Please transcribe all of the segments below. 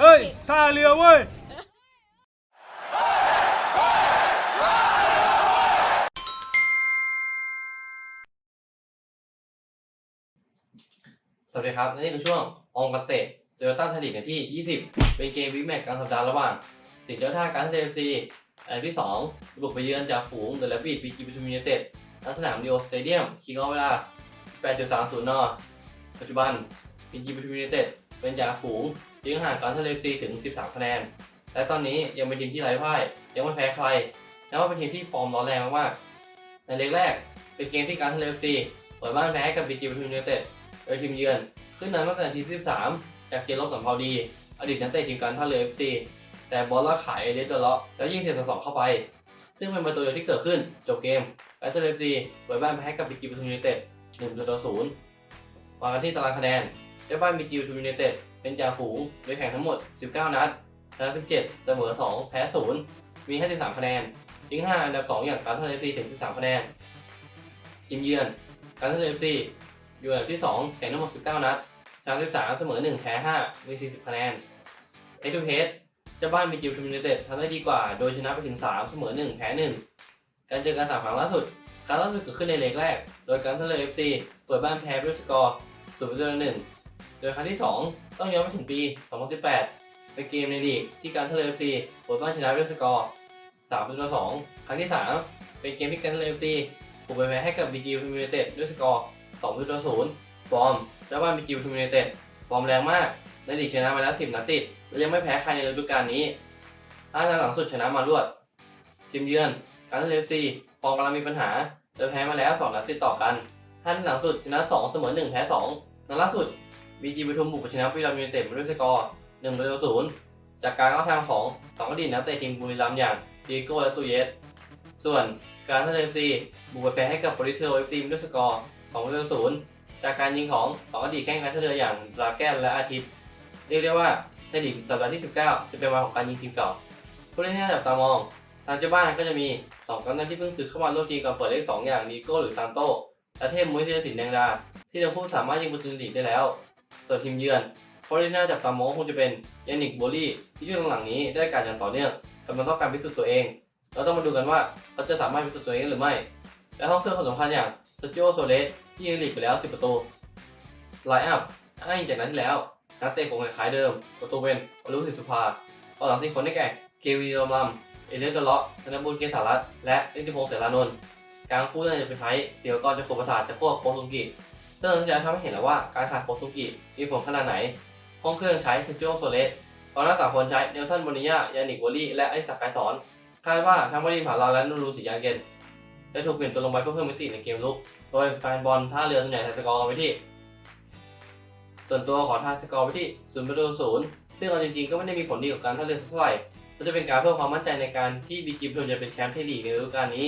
เฮ้ยท่าเรือเว้ยสวัสดีครับและนี่คือช่วงองกัเตะโตโยต้าไทยลีกในที่ 20 เป็นเกมวิกแมตช์กลางสัปดาห์ระหว่างติดเจ้าท่าการเทเอฟซีอันที่2บุกไปเยือนจากฝูงเดอะแรบบิทบีจีปทุมยูไนเต็ดณสนามดิโอสเตเดียมคิงออฟเวลา 8.30 น ปัจจุบันบีจีปทุมยูไนเต็ดเป็นจ่าฝูง ทิ้งห่างการเทเอฟซีถึง 13 คะแนน และตอนนี้ยังเป็นทีมที่ไร้พ่ายยังไม่แพ้ใครและว่าเป็นทีมที่ฟอร์มร้อนแรงมากๆในเล็กแรก เป็นเกมที่การเทเลฟซีเปิดบ้านแพ้กับบีจีปทุมยูไนเต็ดโดยทีมเยือน ขึ้นนำตั้งแต่นาที13 จากเจนลบสัมภาวดี อดีตนักเตะทีมการท่าเรือ FC แต่บอลลาขายเอเดสเดอร์เลาะแล้วยิงเสียต่อสองเข้าไป ซึ่งเป็นประตูเดียวที่เกิดขึ้น จบเกมและท่าเรือ FC เปิดบ้านแพ้กับบีจีปทุมยูไนเต็ด1ประตูต่อ0มากันที่ตารางคะแนน เจ้าบ้านบีจีปทุมยูไนเต็ดเป็นจ่าฝูงโดยแข่งทั้งหมด 19 นัดชนะ17 เสมอ 2 แพ้ 0 มี 53 คะแนนทิ้ง5อันดับ 2 อย่างการท่าเรือ FC ถึง 13 คะแนนทีมเยือนการท่าเรือ FC อยู่อันดับที่ 2 แข่งทั้งหมด 19 นัดชนะ13 เสมอ 1 แพ้ 5 มี 40 คะแนนเอทูเฮดเจ้าบ้านบีจิวทูมิเนเต็ดทำได้ดีกว่า โดยชนะไปถึง 3 เสมอ 1 แพ้ 1 การเจอกันสามครั้งล่าสุดครั้งล่าสุดเกิดขึ้นในเลกแรก โดยการท่าเรือ FC เปิดบ้านแพ้ด้วยสกอร์0ประตูต่อ1 ดยครั้งที่ 2 ต้องย้อนไปถึงปี 2018 เป็นเกมในลีกที่การท่าเรือ FC เปิดบ้านชนะด้วยสกอร์3ประตูต่อ2ครั้งที่ 3 เป็นเกมที่การท่าเรือ FC บุกไปแพ้ให้กับบีจิวทูมิเนเต็ดด้วยสกอร์2ประตูต่อ0ฟอร์มเจ้าบ้านบีจิวทูมิเนเต็ดฟอร์มแรงมากในลีกชนะมาแล้ว 10 นัดติด และยังไม่แพ้ใครในฤดูกาลนี้5นัดหลังสุดชนะมารวด ทีมเยือนการเลฟซีฟอร์มกำลังมีปัญหาโดยแพ้มาแล้ว 2 นัดติดต่อกัน5นัดหลังสุดชนะ 2 เสมอ 1 แพ้ 2นัดล่าสุด บีจีปทุมบุกไปชนะบุรีรัมย์ยูไนเต็ดมาด้วยสกอร์1ประตูต่อ0จากการเข้าทางของสองอดีตนักเตะทีมบุรีรัมย์อย่างดีโก้และตูเยส ส่วนการท่าเรือเอฟซีบุกไปแพ้ให้กับบริเทลเอฟซีมาด้วยสกอร์2ประตูต่อ0จากการยิงของสองอดีตแข้งการท่าเรืออย่างราแกนและอาทิตย์เรียกได้ว่าไทยลีกสัปดาห์ที่ 19 จะเป็นวันของการยิงทีมเก่าผู้เล่นที่น่าจับตามอง ทางเจ้าบ้านก็จะมี2กองหน้าที่เพิ่งซื้อเข้ามาร่วมทีมก่อนเปิดเลข2อย่างนีโก้หรือซานโตและเทพมุ้ยธีรศิลป์แดงดาที่ทั้งคู่สามารถยิงประตูลีกได้แล้ว ส่วนทีมเยือนผู้เล่นที่น่าจับตามองคงจะเป็นยานิกโบลี่ที่ช่วงหลังๆนี้ได้การอย่างต่อเนื่องกำลังต้องการพิสูจน์ตัวเอง เราต้องมาดูกันว่าเขาจะสามารถพิสูจน์ตัวเองหรือไม่ และห้องเสื้อคนสำคัญอย่างซาจิโอโซเลสที่ยิงลีกไปแล้ว 10 ประตูไลน์อัพอ้างอิงจากนั้นที่แล้ว นักเตะคงคล้ายเดิม ประตูเป็นอรุณศิสุภาตอนหลังสี่คนได้แก่เกวีรอมลัมเอเลสเดลเลาะธนบุญเกษสารัตและนิติพงษ์เสรานนท์กลางคู่น่าจะเป็นไทยเสียวกรจะโคประสาทจะควบโปซุงกิ ซึ่งเราจะทำให้เห็นแล้วว่าการขาดโปซุกิมีผลขนาดไหน ห้องเครื่องใช้ซาจิโอโซเลสตอนนั้นสามคนใช้เนลสันโบนิยายานิกวอลลี่และอดิศักไกสอนคาดว่าทั้งวดิผาลาและนูรูสียางเกนจะถูกเปลี่ยนตัวลงไปเพื่อเพิ่มมิติในเกมลุก โดยแฟนบอลท่าเรือส่วนใหญ่ทายสกอร์ไปที่ ส่วนตัวขอทายสกอร์ไปที่0ประตูศูนย์ซึ่งเอาจริงๆก็ไม่ได้มีผลดีกับการท่าเรือสักเท่าไหร่ก็จะเป็นการเพิ่มความมั่นใจในการที่บีจีปทุมจะเป็นแชมป์เทลีกในฤดูกาลนี้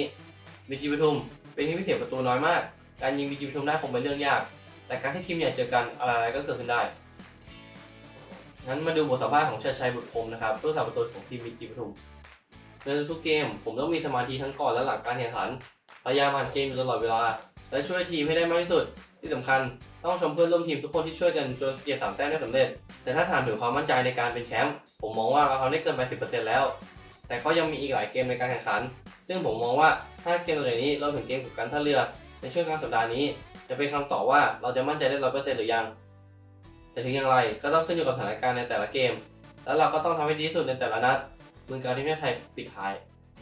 บีจีปทุมเป็นทีมที่เสียประตูน้อยมาก การยิงบีจีปทุมได้คงเป็นเรื่องยาก แต่การที่ทีมใหญ่เจอกันอะไรก็เกิดขึ้นได้ งั้นมาดูบทสัมภาษณ์ของชัยชัยบุตรพรมนะครับผู้สาประตูของทีมบีจีปทุมในทุกเกม ผมต้องมีสมาธิทั้งก่อนและหลังการแข่งขันพยายามอ่านเกมอยู่ตลอดเวลา และช่วยทีมให้ได้มากที่สุด ที่สำคัญต้องชมเพื่อนร่วมทีมทุกคนที่ช่วยกันจนเก็บสามแต้มได้สำเร็จ แต่ถ้าถามถึงความมั่นใจในการเป็นแชมป์ผมมองว่าเราทำได้เกินไป 10%แล้ว แต่ก็ยังมีอีกหลายเกมในการแข่งขัน ซึ่งผมมองว่าถ้าเกมตัวอย่างนี้เราถึงเกมกับการท่าเรือ ในช่วงกลางสัปดาห์นี้ จะเป็นคำตอบว่าเราจะมั่นใจได้ร้อยเปอร์เซ็นต์หรือยัง แต่ถึงอย่างไรก็ต้องขึ้นอยู่กับสถานการณ์ในแต่ละเกม แล้วเราก็ต้องทำให้ดีที่สุดในแต่ละนัดมือการที่แม่ไทยปิดท้าย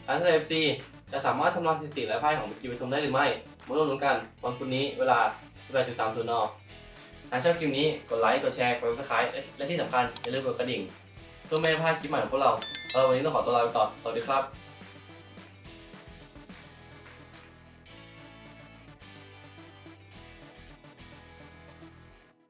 การเรือ FC จะสามารถทำลายสถิติและพ่ายของบีจีปทุมได้หรือไม่มาร่วมลุ้นกันวันพุธนี้เวลา18.30นหากชอบคลิปนี้กดไลค์กดแชร์กด subscribe และที่สำคัญอย่าลืมกดกระดิ่ง เพื่อไม่ให้พลาดคลิปใหม่ของพวกเราเอาวันนี้ต้องขอตัวลาไปก่อนสวัสดีครับ